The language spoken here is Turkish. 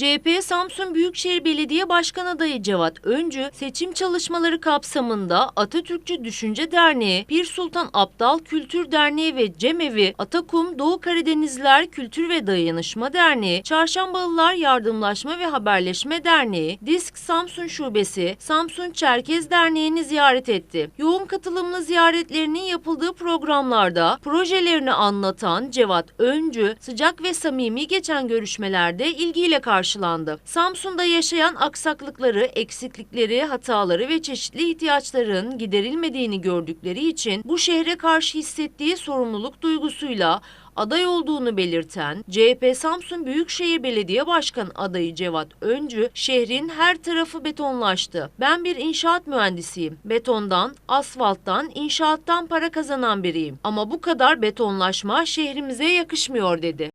CHP Samsun Büyükşehir Belediye Başkan adayı Cevat Öncü, seçim çalışmaları kapsamında Atatürkçü Düşünce Derneği, Bir Sultan Abdal Kültür Derneği ve Cemevi, Atakum Doğu Karadenizler Kültür ve Dayanışma Derneği, Çarşambalılar Yardımlaşma ve Haberleşme Derneği, Disk Samsun Şubesi, Samsun Çerkez Derneği'ni ziyaret etti. Yoğun katılımlı ziyaretlerinin yapıldığı programlarda projelerini anlatan Cevat Öncü, sıcak ve samimi geçen görüşmelerde ilgiyle karşılandı. Samsun'da yaşayan aksaklıkları, eksiklikleri, hataları ve çeşitli ihtiyaçların giderilmediğini gördükleri için bu şehre karşı hissettiği sorumluluk duygusuyla aday olduğunu belirten CHP Samsun Büyükşehir Belediye Başkanı adayı Cevat Öncü, şehrin her tarafı betonlaştı. Ben bir inşaat mühendisiyim. Betondan, asfalttan, inşaattan para kazanan biriyim. Ama bu kadar betonlaşma şehrimize yakışmıyor dedi.